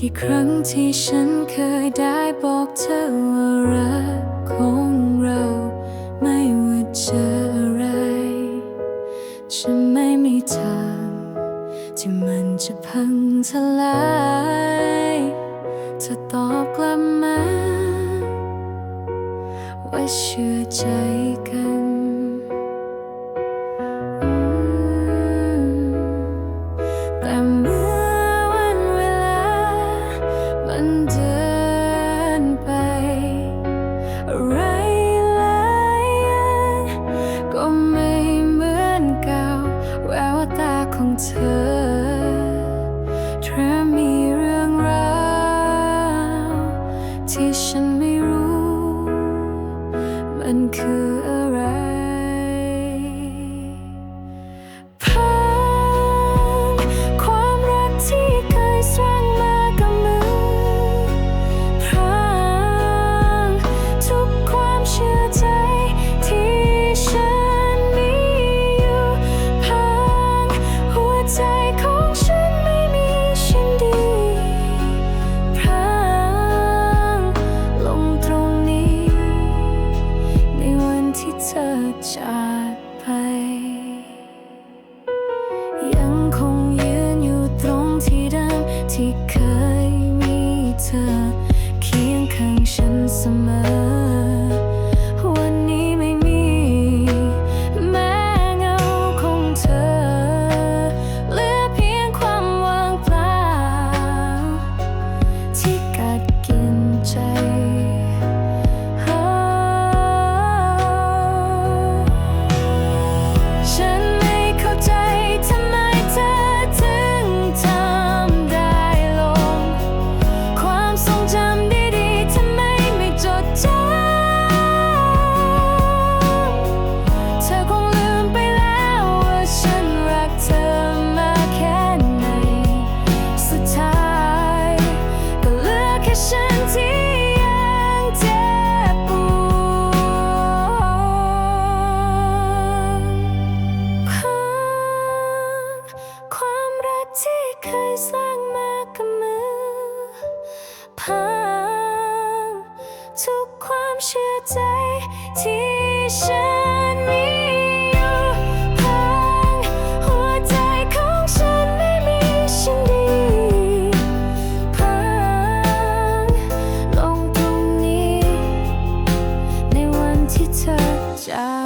กี่ครั้งที่ฉันเคยได้บอกเธอว่ารักของเรา ไม่ว่าเจออะไร ฉันไม่มีทาง ที่มันจะพังทลายจะตอบกลับมา ว่าเชื่อใจ and cool. touch. I ห่างทุกความเชื่อใจที่ฉันมีอยู่ห่งหัวใจของฉันไม่มีฉันดีพังลงตรงนี้ ในวันที่เธอจาก